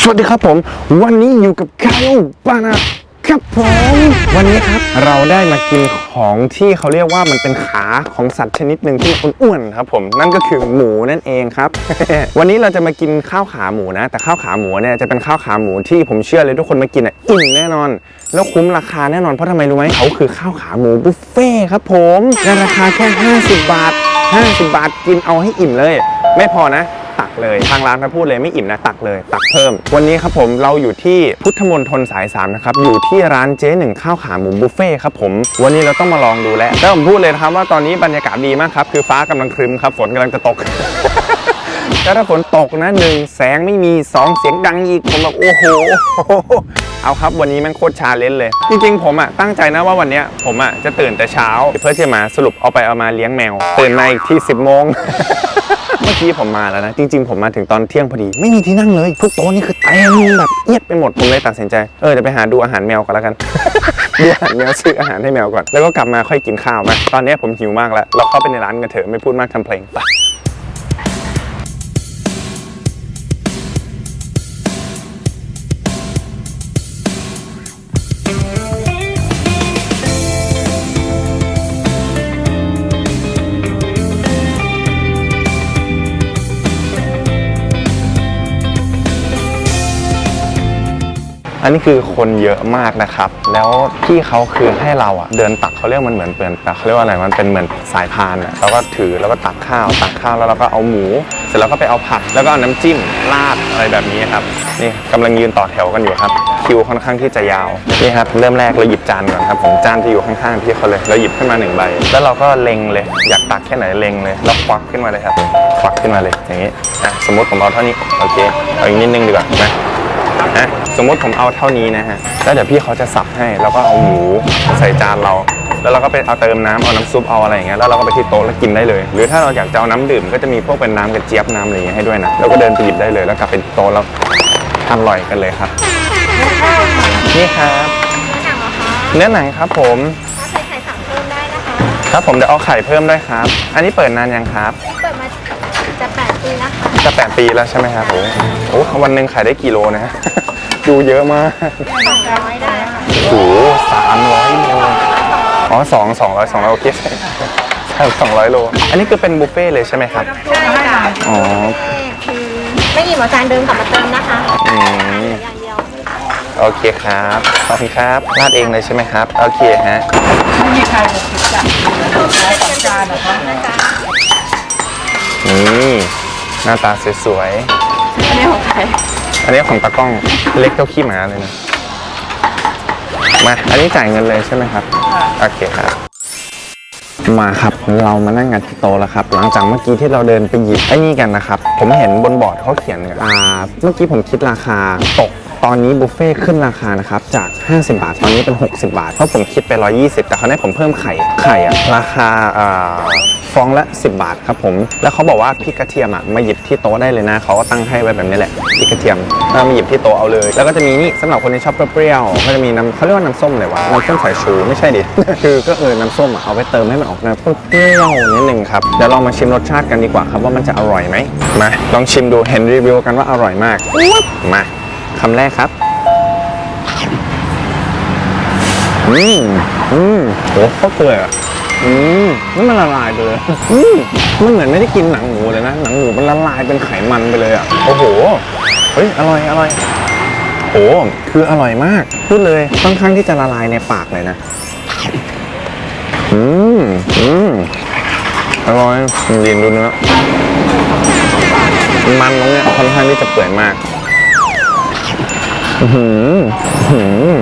สวัสดีครับผม วันนี้อยู่กับคาโยบานะครับผมวันนี้ครับเราได้มากินของที่เขาเรียกว่ามันเป็นขาของสัตว์ชนิดหนึ่งที่อ้วนๆครับผมนั่นก็คือหมูนั่นเองครับ วันนี้เราจะมากินข้าวขาหมูนะ แต่ข้าวขาหมูเนี่ยจะเป็นข้าวขาหมูที่ผมเชื่อเลยทุกคนมากินอะอิ่มแน่นอน แล้วคุ้มราคาแน่นอนเพราะทำไมรู้ไหมเขาคือข้าวขาหมูบุฟเฟ่ครับผมในราคาแค่ 50 บาท 50 บาทกินเอาให้อิ่มเลย ไม่พอนะ เลย ทางร้านเขาพูดเลยไม่อิ่มนะตักเลยตักเพิ่ม วันนี้ครับผมเราอยู่ที่พุทธมณฑลสายสามนะครับอยู่ที่ร้านเจ๊หนึ่งข้าวขาหมูบุฟเฟ่ครับผมวันนี้เราต้องมาลองดูแล้วแล้วผมพูดเลยนะครับว่าตอนนี้บรรยากาศดีมากครับคือฟ้ากำลังครึมครับฝนกำลังจะตกแล้วถ้าฝนตกนะหนึ่งแสงไม่มีสองเสียงดังอีกผมแบบโอ้โห เอาครับวันนี้แม่งโคตรชาเลนจ์เลย จริงๆ ผมอะตั้งใจนะว่าวันนี้ผมอะจะตื่นแต่เช้า เพื่อที่มาสรุปเอาไปเอามาเลี้ยงแมว ตื่นมาอีกที่ 10โมง พี่ผมมาแล้วนะ จริง ๆ ผมมาถึงตอนเที่ยงพอดี ไม่มีที่นั่งเลย ทุกโต๊ะนี่คือเต็มแบบเอียดไปหมดผมเลยตัดสินใจ เออจะไปหาดูอาหารแมวก่อนแล้วกัน ดูอาหารแมวซื้ออาหารให้แมวก่อน แล้วก็กลับมาค่อยกินข้าวมาตอนนี้ผมหิวมากแล้ว เราเข้าไปในร้านกันเถอะไม่พูดมากทำเพลงไป อันนี้คือคนเยอะมากนะครับ แล้วพี่เขาคือให้เราอะเดินตักเขาเรียกมันเหมือนเปลี่ยนตักเขาเรียกว่าอะไรมันเป็นเหมือนสายพานอะเราก็ถือแล้วก็ตักข้าวตักข้าวแล้วเราก็เอาหมู เสร็จแล้วก็ไปเอาผักแล้วก็เอาน้ำจิ้มราดอะไรแบบนี้ครับนี่กำลังยืนต่อแถวกันอยู่ครับคิวค่อนข้างที่จะยาวนี่ครับเริ่มแรกเราหยิบจานก่อนครับผมจานจะอยู่ข้างๆพี่เขาเลยเราหยิบขึ้นมาหนึ่งใบ แล้วเราก็เล็งเลย อยากตักแค่ไหนเล็งเลยแล้วควักขึ้นมาเลยครับควักขึ้นมาเลยอย่างนี้อะสมมติผมเอาเท่านี้โอเคเอาอีกนิดนึงดีกว่านะนะ สมมติผมเอาเท่านี้นะฮะแล้วเดี๋ยวพี่เขาจะสับให้ แล้วก็เอาหมูใส่จานเรา แล้วเราก็ไปเอาเติมน้ำเอาน้ำซุปเอาอะไรอย่างเงี้ยแล้วเราก็ไปที่โต๊ะแล้วกินได้เลย หรือถ้าเราอยากจะเอาน้ำดื่มก็จะมีพวกเป็นน้ำกระเจี๊ยบน้ำอะไรอย่างเงี้ยให้ด้วยนะแล้วก็เดินไปหยิบได้เลยแล้วกลับไปโต๊ะแล้วอร่อยกันเลยครับ นี่ครับหนังเหรอคะเนื้อหนังครับผมถ้าใส่ไข่สั่งเพิ่มได้นะคะครับผมเดี๋ยวเอาไข่เพิ่มด้วยครับ อันนี้เปิดนานยังครับ เปิดมาจะแปดปีแล้วค่ะจะแปดปีแล้วใช่ไหมครับโอ้โหวันหนึ่งขายได้กี่โลนะฮะ ดูเยอะมากสองร้อยได้ค่ะโอ้โหสามร้อยโลอ๋อสองสองร้อยสองร้อยโอเคใช่สองร้อยโล อันนี้คือเป็นบุฟเฟ่ต์เลยใช่ไหมครับ ใช่ค่ะอ๋อ คือไม่อิ่มเอาจานเดิมกลับมาเติมนะคะอืม อย่างเดียว โอเคครับ ขอบคุณครับราดเองเลยใช่ไหมครับ โอเคฮะ ไม่มีใครหกสิบจ้ะขายสองจานนะคะนะคะนี่หน้าตาสวยอันนี้ของใครๆ อันนี้ของตากล้องเล็กเท่าขี้หมาเลยนะ มา อันนี้จ่ายเงินเลยใช่ไหมครับ โอเคครับ มาครับเรามานั่งกันที่โต๊ะแล้วครับ หลังจากเมื่อกี้ที่เราเดินไปหยิบไอ้นี่กันนะครับ ผมเห็นบนบอร์ดเขาเขียนอ่าเมื่อกี้ผมคิดราคาตก ตอนนี้บุฟเฟ่ต์ขึ้นราคานะครับจาก 50 บาท ตอนนี้เป็น 60 บาท เพราะผมคิดไป 120 แต่เขาให้ผมเพิ่มไข่ไข่อะราคาอ่าฟองละ 10 บาทครับผม แล้วเขาบอกว่าพริกกระเทียมอะมาหยิบที่โต๊ะได้เลยนะ เขาก็ตั้งให้ไว้แบบนี้แหละพริกกระเทียมเอามาหยิบที่โต๊ะเอาเลย แล้วก็จะมีนี่สำหรับคนที่ชอบเปรี้ยวๆก็จะมีน้ำเขาเรียกว่าน้ำส้มเลยวะน้ำส้มสายชูไม่ใช่ดิ คือก็เออน้ำส้มอะเอาไปเติมให้มันออกแนวเปรี้ยวๆนิดนึงครับเดี๋ยวลองมาชิมรสชาติกันดีกว่าครับว่ามันจะอร่อยไหมมาลองชิมดูเห็นรีวิวกันว่าอร่อยมากมา คำแรกครับ อืมอืมโหโคตรเปื่อยอะ อืมนี่มันละลายไปเลยอืมมันเหมือนไม่ได้กินหนังหมูเลยนะ หนังหมูมันละลายเป็นไขมันไปเลยอะ โอ้โห เฮ้ย อร่อย อร่อยโอ้คืออร่อยมาก พูดเลย ค่อนข้างที่จะละลายในปากเลยนะ อืมอืมอร่อยดินดูเนื้อมันตรงเนี้ยค่อนข้างที่จะเปื่อยมากอื้อ หืออื้อหือ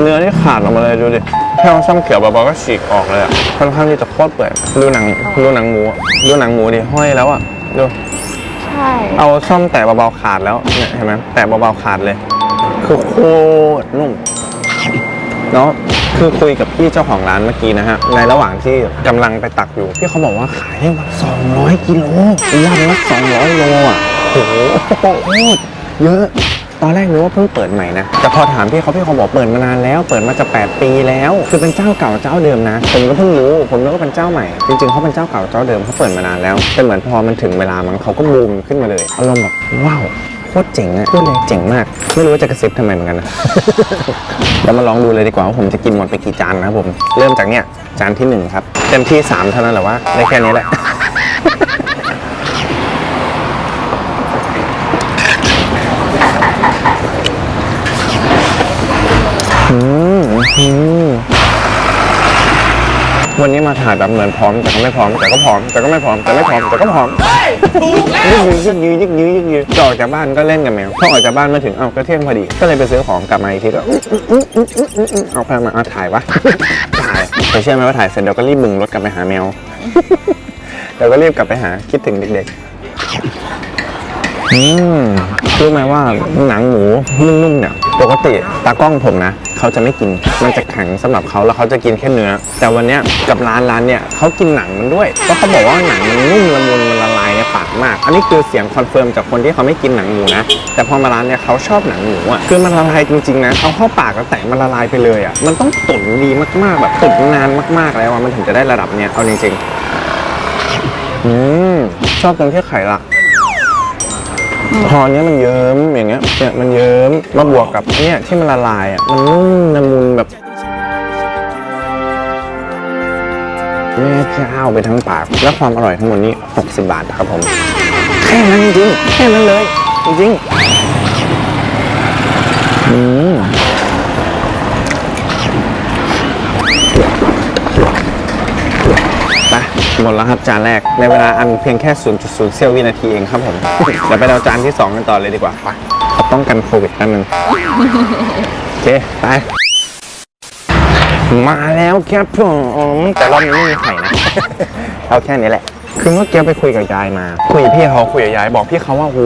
เนื้อที่ขาดออกมาเลยดูดิแค่เอาช่อมเขียวเบาๆก็ฉีกออกเลยอะค่อนข้างที่จะโคตรเปื่อยดูหนังดูหนังหมูอะดูหนังหมูดิห้อยแล้วอะดูใช่เอาช่อมแตะเบาๆขาดแล้วเนี่ยเห็นไหมแตะเบาๆขาดเลย คือโคตรนุ่มเนาะคือคุยกับพี่เจ้าของร้านเมื่อกี้นะฮะ ในระหว่างที่กำลังไปตักอยู่ พี่เขาบอกว่าขายได้วัน200กิโลวันละ200โลอะโอ้โหโคตรเยอะ ตอนแรกนึกว่าเพิ่งเปิดใหม่นะ แต่พอถามพี่เขาพี่เขาบอกเปิดมานานแล้ว เปิดมาจะ 8 ปีแล้ว คือเป็นเจ้าเก่าเจ้าเดิมนะ ผมก็เพิ่งรู้ ผมนึกว่าเป็นเจ้าใหม่ จริงๆเขาเป็นเจ้าเก่าเจ้าเดิมเขาเปิดมานานแล้ว แต่เหมือนพอมันถึงเวลามันเขาก็บูมขึ้นมาเลย อารมณ์แบบว้าวโคตรเจ๋งอะพูดเลยเจ๋งมาก ไม่รู้ว่าจะกระซิบทำไมเหมือนกันนะเรามาลองดูเลยดีกว่าว่าผมจะกินหมดไปกี่จานนะครับผม เริ่มจากเนี่ยจานที่หนึ่งครับ เต็มที่สามเท่านั้นแหละวะได้แค่นี้แหละ วันนี้มาถ่ายแบบเหมือนพร้อมแต่ก็ไม่พร้อมแต่ก็พร้อมแต่ก็ไม่พร้อมแต่ไม่พร้อมแต่ก็พร้อมยึกยือยึกยือยึกยือยึกยือจะออกจากบ้านก็เล่นกับแมวพอออกจากบ้านมาถึงเอ้าก็เที่ยงพอดี ก็เลยไปซื้อของกลับมาอีกทีก็อื้ออื้ออื้ออื้ออื้ออื้อเอาไปมาเอาถ่ายวะ ถ่ายแต่เชื่อไหมว่าถ่ายเสร็จเดี๋ยวก็รีบบึงรถกลับไปหาแมว เดี๋ยวก็รีบกลับไปหาคิดถึงเด็กๆ อืมรู้ไหมว่าหนังหมูนุ่มๆเนี่ยปกติตากล้องผมนะเขาจะไม่กิน มันจะแข็งสำหรับเขาแล้วเขาจะกินแค่เนื้อ แต่วันเนี้ยกับร้านร้านเนี่ยเขากินหนังมันด้วยเพราะเขาบอกว่าหนังมันนุ่มละมุนมันละลายในปากมาก อันนี้คือเสียงคอนเฟิร์มจากคนที่เขาไม่กินหนังหมูนะแต่พอมาร้านเนี่ยเขาชอบหนังหมูอะคือมันละลายจริงๆนะเอาเข้าปากแล้วแตะมันละลายไปเลยอะมันต้องตุ๋นดีมากๆแบบตุ๋นนานมากๆแล้วอะมันถึงจะได้ระดับเนี้ยเอาจริงๆอืมชอบตรงที่ไข่ละ พอเนี้ยมันเยิ้มอย่างเงี้ยเนี่ยมันเยิ้มมาบวกกับเนี่ยที่มันละลายอะมันนุ่มละมุนแบบแม่เจ้าไปทั้งปาก และความอร่อยทั้งหมดนี้ 60 บาทครับผม แค่นั้นจริงแค่นั้นเลย จริงอืม หมดแล้วครับจานแรกในเวลาอันเพียงแค่ 0.0เสี้ยววินาทีเองครับผม เดี๋ยวไปเอาจานที่ 2 กันต่อเลยดีกว่าไปป้องกันโควิดกันหนึ่งโอเค ไป มาแล้วครับผมแต่รอบนี้ไม่มีไข่นะ เอาแค่นี้แหละ คือเมื่อกี้ไปคุยกับยายมา คุยกับพี่เขาคุยกับยายบอกพี่เขาว่าโห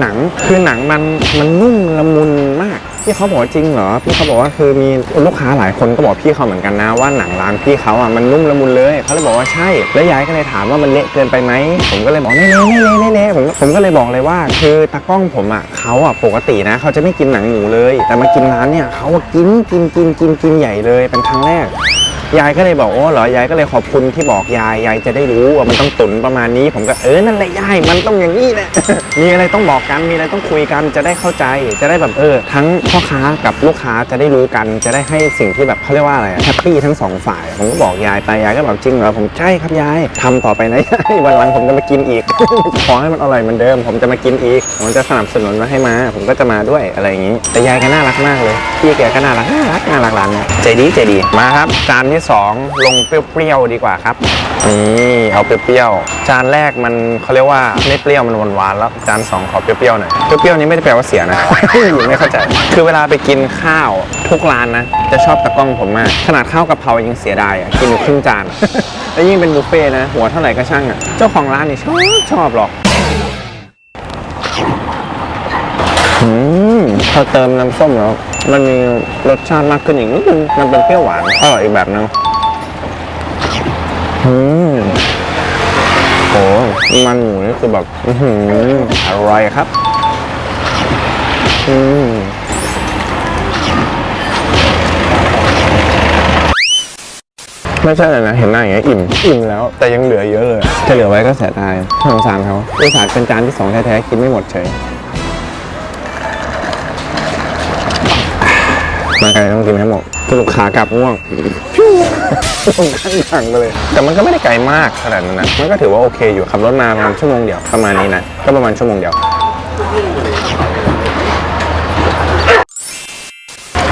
หนัง คือหนังมันมันนุ่มละมุนมาก พี่เขาบอกว่าจริงเหรอพี่เขาบอกว่าคือมีลูกค้าหลายคนก็บอกพี่เขาเหมือนกันนะว่าหนังร้านพี่เขาอะมันนุ่มละมุนเลยเขาเลยบอกว่าใช่แล้วยายก็เลยถามว่ามันเละเกินไปไหมผมก็เลยบอกไม่เละไม่เละไม่เละผมผมก็เลยบอกเลยว่า คือตากล้องผมอะเขาอะปกตินะเขาจะไม่กินหนังหมูเลย แต่มากินร้านเนี่ยเขากินกินกินกินกินใหญ่เลยเป็นครั้งแรก ยายก็เลยบอกโอ้เหรอยายก็เลยขอบคุณที่บอกยายยายจะได้รู้ว่ามันต้องตุนประมาณนี้ ผมก็เออนั่นแหละยายมันต้องอย่างนี้แหละมีอะไรต้องบอกกันมีอะไรต้องคุยกันจะได้เข้าใจ จะได้แบบเออ ทั้งพ่อค้ากับลูกค้าจะได้รู้กัน จะได้ให้สิ่งที่แบบเขาเรียกว่าอะไรแฮปปี้ทั้งสองฝ่าย ผมก็บอกยายไปยายก็บอกจริงเหรอผมใช่ครับยายทำต่อไปนะยายวันหลังผมจะมากินอีกขอให้มันอร่อยเหมือนเดิม ผมจะมากินอีกผมจะสนับสนุนมาให้มา ผมก็จะมาด้วยอะไรอย่างนี้ แต่ยายแกน่ารักมากเลยพี่แกก็น่ารักน่ารักน่ารักร้านเนี่ยใจดีใจดีมาครับจานที่สองลงเปรี้ยวๆดีกว่าครับนี่เอาเปรี้ยวๆจานแรกมันเขาเรียกว่าไม่เปรี้ยวมันหวานๆแล้วจานสองขอเปรี้ยวๆหน่อยเปรี้ยวๆนี้ไม่ได้แปลว่าเสียนะไม่เข้าใจ คือเวลาไปกินข้าวทุกร้านนะจะชอบตะกล้องผมมากขนาดข้าวกะเพรายังเสียดายอะกินอยู่ครึ่งจานแล้วยิ่งเป็นบุฟเฟ่ต์นะหัวเท่าไหร่ก็ช่างอะเจ้าของร้านนี่ชอบชอบหรอกอืมพอเติมน้ำส้มแล้ว มันมีรสชาติมากขึ้นอีกนิดนึงมันเป็นเปรี้ยวหวานอร่อยอีกแบบนึงอืมโหมันหมูนี่คือแบบอื้อหืออร่อยครับ อืมไม่ใช่เลยนะ เห็นหน้าอย่างเงี้ยอิ่ม อิ่มแล้วแต่ยังเหลือเยอะเลยจะเหลือไว้ก็เสียดายสงสารเขาอุตส่าห์เป็นจานที่สองแท้ๆกินไม่หมดเฉย มาไกลต้องกินให้หมดสรุปขากลับง่วงลงข้างทางไปเลย แต่มันก็ไม่ได้ไกลมากขนาดนั้นนะมันก็ถือว่าโอเคอยู่ขับรถมาประมาณชั่วโมงเดียวประมาณนี้นะก็ประมาณชั่วโมงเดียว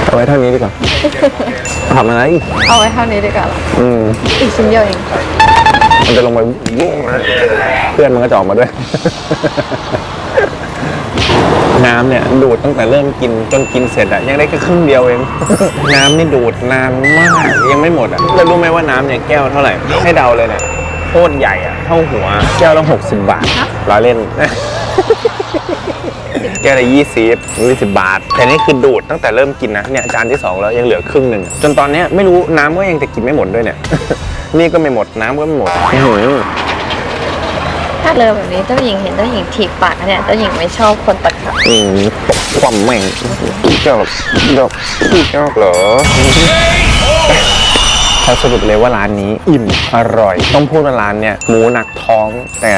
เอาไว้เท่านี้ดีกว่าทำอะไรเอาไว้เท่านี้ดีกว่าอืมอีกชิ้นเดียวเองมันจะลงไปยุ่งนะเพื่อนมันก็จะออกมาด้วย น้ำเนี่ยดูดตั้งแต่เริ่มกินจนกินเสร็จอะยังได้แค่ครึ่งเดียวเอง น้ำนี่ดูดนานมากยังไม่หมดอะแล้วรู้ไหมว่าน้ำเนี่ยแก้วเท่าไหร่ ให้เดาเลยเนี่ยโคตรใหญ่อะเท่าหัว แก้วละหกสิบบาทร้อยเล่น แก้วละยี่สิบยี่สิบบาท แต่นี่คือดูดตั้งแต่เริ่มกินนะเนี่ยจานที่สองแล้วยังเหลือครึ่งหนึ่งจนตอนเนี้ยไม่รู้น้ำก็ยังจะกินไม่หมดด้วยเนี่ย นี่ก็ไม่หมดน้ำก็ไม่หมดอื้อหือถ้ เลอแบบนี้เจ้าหญิงเห็นเจ้าหญิงถีบปากเนี่ยเจ้าหญิงไม่ชอบคนตะขับอืมตกความแม่งพี่ชอบชอบพี่ชอบเหรอ เขาสรุปเลยว่าร้านนี้อิ่มอร่อย ต้องพูดว่าร้านเนี่ยหมูหนักท้องแต่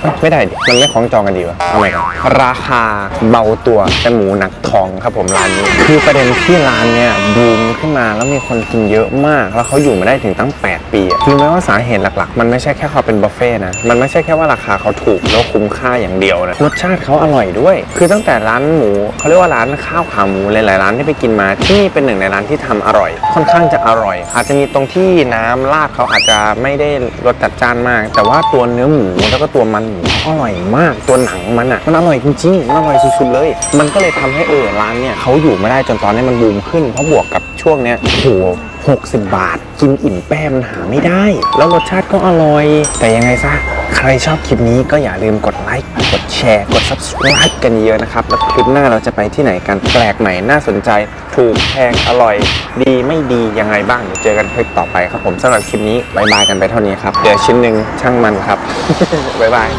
เอ้ยไม่ได้ดิมันไม่คล้องจองกันดีวะเอาใหม่ก่อนราคาเบาตัวแต่หมูหนักท้องครับผมร้านนี้ คือประเด็นที่ร้านเนี่ยบูมขึ้นมาแล้วมีคนกินเยอะมาก แล้วเขาอยู่มาได้ถึงตั้ง 8 ปีอะคือแม้ว่าสาเหตุหลักๆ มันไม่ใช่แค่เขาเป็นบุฟเฟ่ต์นะมันไม่ใช่แค่ว่าราคาเขาถูกแล้วคุ้มค่าอย่างเดียวนะรสชาติเขาอร่อยด้วย คือตั้งแต่ร้านหมูเขาเรียกว่าร้านข้าวขาหมูหลายๆร้านที่ไปกินมาที่นี่เป็นหนึ่งในร้านที่ทำอร่อย ค่อนข้างจะอร่อย อาจจะมีตรงที่น้ำราดเขาอาจจะไม่ได้รสจัดจ้านมาก แต่ว่าตัวเนื้อหมูแล้วก็ตัวมันหมูอร่อยมาก ตัวหนังมันอะมันอร่อยจริงๆมันอร่อยสุดๆเลย มันก็เลยทำให้เออร้านเนี่ยเขาอยู่ไม่ได้จนตอนนี้มันบูมขึ้นเพราะบวกกับช่วงเนี้ยโอ้โห60 บาท กินอิ่มแป้มหาไม่ได้ แล้วรสชาติก็อร่อย แต่ยังไงซะ ใครชอบคลิปนี้ก็อย่าลืมกดไลค์กดแชร์ กด subscribe กันเยอะนะครับ แล้วคลิปหน้าเราจะไปที่ไหนกันแปลกใหม่น่าสนใจ ถูกแพงอร่อย ดีไม่ดียังไงบ้างเดี๋ยวเจอกันคลิปต่อไปครับผมสำหรับคลิปนี้บายบายกันไปเท่านี้ครับเดี๋ยวชิ้นหนึ่งช่างมันครับบายบาย